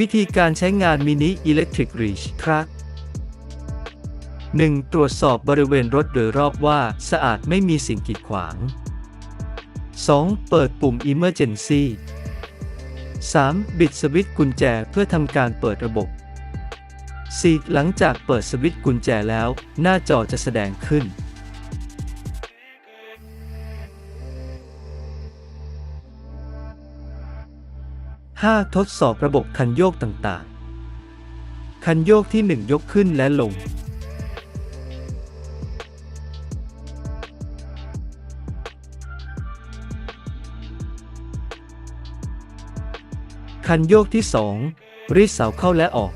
วิธีการใช้งานมินิ Electric Reach ครับ 1. ตรวจสอบบริเวณรถโดยรอบว่าสะอาดไม่มีสิ่งกีดขวาง 2. เปิดปุ่ม Emergency 3. บิดสวิตช์กุญแจเพื่อทำการเปิดระบบ 4. หลังจากเปิดสวิตช์กุญแจแล้ว หน้าจอจะแสดงขึ้น 5. ทดสอบระบบคันโยกต่างๆ คันโยกที่ 1 ยกขึ้นและลง คันโยกที่ 2 รีดเสาเข้าและออก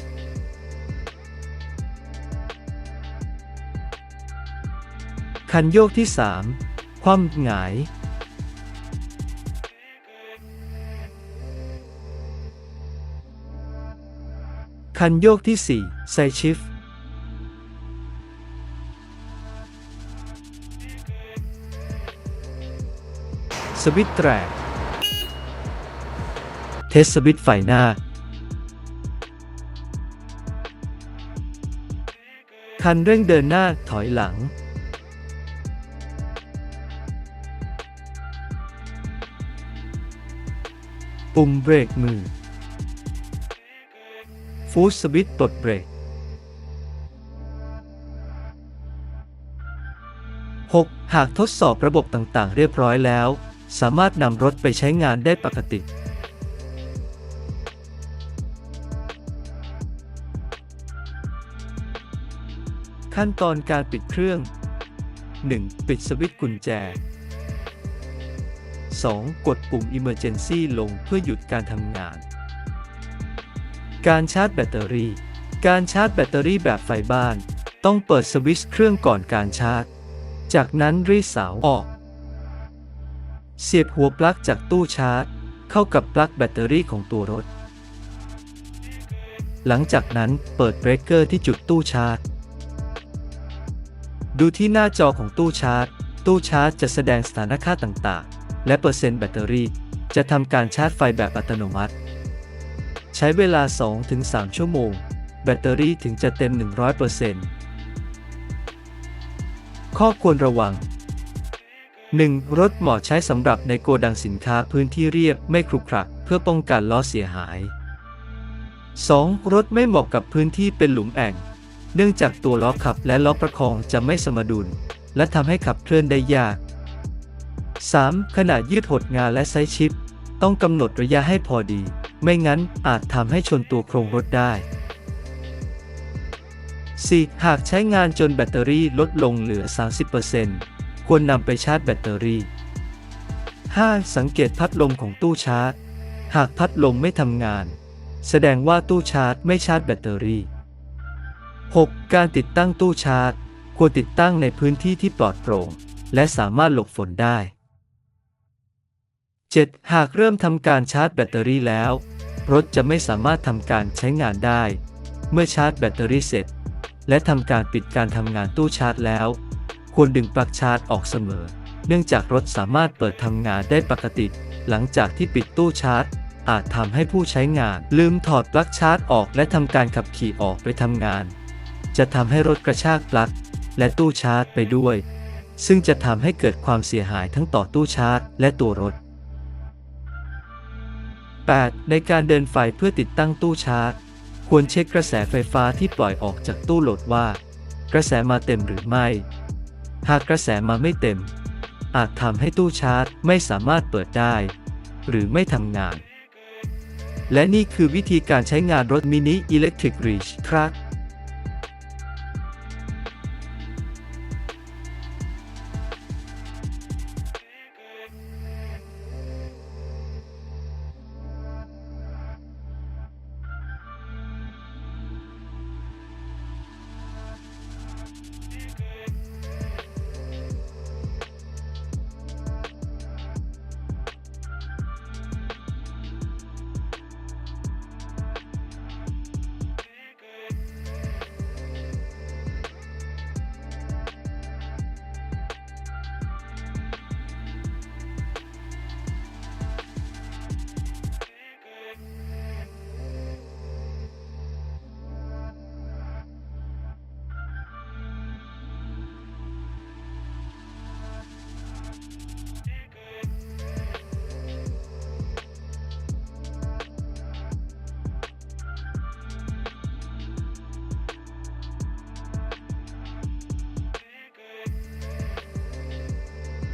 คันโยกที่ 3 คว่ำหงาย คันโยกที่ 4 ไซชิฟ สวิตแตรเทสสวิตไฟหน้า คันเร่งเดินหน้าถอยหลัง ปุ่มเบรกมือ ฟูดสวิตช์ปลดเบรก 6. หากทดสอบระบบต่างๆ เรียบร้อยแล้ว สามารถนำรถไปใช้งานได้ปกติ ขั้นตอนการปิดเครื่อง 1. ปิดสวิตช์กุญแจ 2. กดปุ่ม Emergency ลงเพื่อหยุดการทำงาน การชาร์จแบตเตอรี่ การชาร์จแบตเตอรี่แบบไฟบ้าน ต้องเปิดสวิตช์เครื่องก่อนการชาร์จ จากนั้นรีดเสาออก เสียบหัวปลั๊กจากตู้ชาร์จ เข้ากับปลั๊กแบตเตอรี่ของตัวรถ หลังจากนั้นเปิดเบรกเกอร์ที่จุดตู้ชาร์จ ดูที่หน้าจอของตู้ชาร์จ ตู้ชาร์จจะแสดงสถานค่าต่างๆ และเปอร์เซ็นต์แบตเตอรี่ จะทำการชาร์จไฟแบบอัตโนมัติ ใช้เวลา 2-3 ชั่วโมง แบตเตอรี่ถึงจะเต็ม 100%ข้อควรระวัง 1. รถเหมาะใช้สำหรับในโกดังสินค้าพื้นที่เรียบไม่ครุขระเพื่อป้องกันล้อเสียหาย 2. รถไม่เหมาะกับพื้นที่เป็นหลุมแอ่ง เนื่องจากตัวล้อขับและล้อประคองจะไม่สมดุล และทำให้ขับเคลื่อนได้ยาก 3. ขนาดยืดหดงานและไซส์ชิป ต้องกำหนดระยะให้พอดี ไม่งั้นอาจทำให้ชนตัวโครงรถได้ 4. หากใช้งานจนแบตเตอรี่ลดลงเหลือ 30%ควรนำไปชาร์จแบตเตอรี่ 5. สังเกตพัดลมของตู้ชาร์จ หากพัดลมไม่ทำงาน แสดงว่าตู้ชาร์จไม่ชาร์จแบตเตอรี่ 6. การติดตั้งตู้ชาร์จ ควรติดตั้งในพื้นที่ที่ปลอดโปร่ง และสามารถหลบฝนได้ 7. หากเริ่มทำการชาร์จแบตเตอรี่แล้ว รถจะไม่สามารถทำการใช้งานได้ เมื่อชาร์จแบตเตอรี่เสร็จ และทำการปิดการทำงานตู้ชาร์จแล้ว ควรดึงปลั๊กชาร์จออกเสมอ เนื่องจากรถสามารถเปิดทำงานได้ปกติ หลังจากที่ปิดตู้ชาร์จ อาจทำให้ผู้ใช้งาน ลืมถอดปลั๊กชาร์จออกและทำการขับขี่ออกไปทำงาน จะทำให้รถกระชากปลั๊กและตู้ชาร์จไปด้วย ซึ่งจะทำให้เกิดความเสียหายทั้งต่อตู้ชาร์จ และตัวรถ 8. ในการเดินไฟเพื่อติดตั้งตู้ชาร์จ ควรเช็คกระแสไฟฟ้าที่ปล่อยออกจากตู้โหลดว่า กระแสมาเต็มหรือไม่ หากกระแสมาไม่เต็ม อาจทำให้ตู้ชาร์จไม่สามารถเปิดได้ หรือไม่ทำงาน และนี่คือวิธีการใช้งานรถมินิอิเล็กทริกรีชครับ